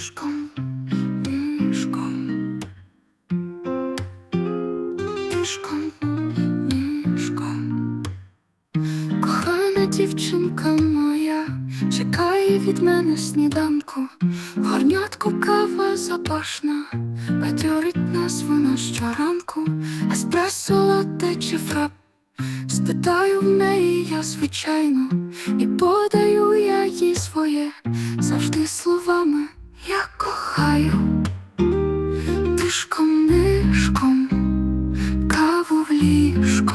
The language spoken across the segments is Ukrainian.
Тишком, мішком. Тишком, мішком. Кохана дівчинка моя чекає від мене сніданку. Горнятку кава запашна, бадьорить нас вона щоранку, еспресо латте чи фрап. Спитаю в неї я звичайно, і подаю я їй своє завжди словами кохаю, тишком нишком, каву в ліжко,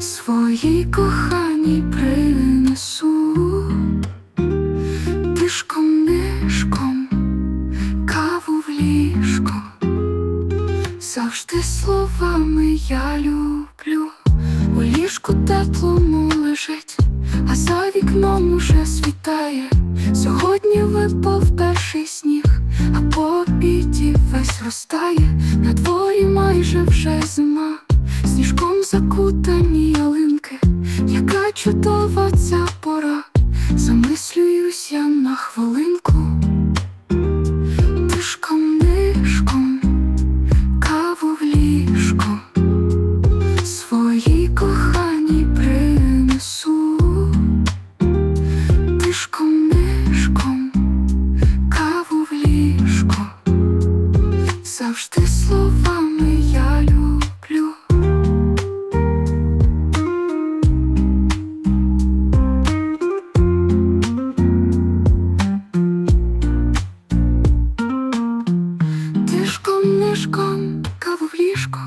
своїй коханій принесу, тишком нишком, каву в ліжко, завжди словами я люблю. У ліжку теплому лежить, а за вікном уже світає. Сьогодні випав перший сніг, а по обіді весь розтає. На дворі майже вже зима, сніжком закутані ялинки, яка чудова ця пора. Замислююсь я на хвилинку, завжди словами я люблю. Тишком нишком каву в ліжко.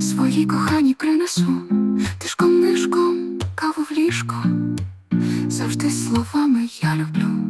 Своїй коханій принесу тишком нишком каву в ліжко. Завжди словами я люблю.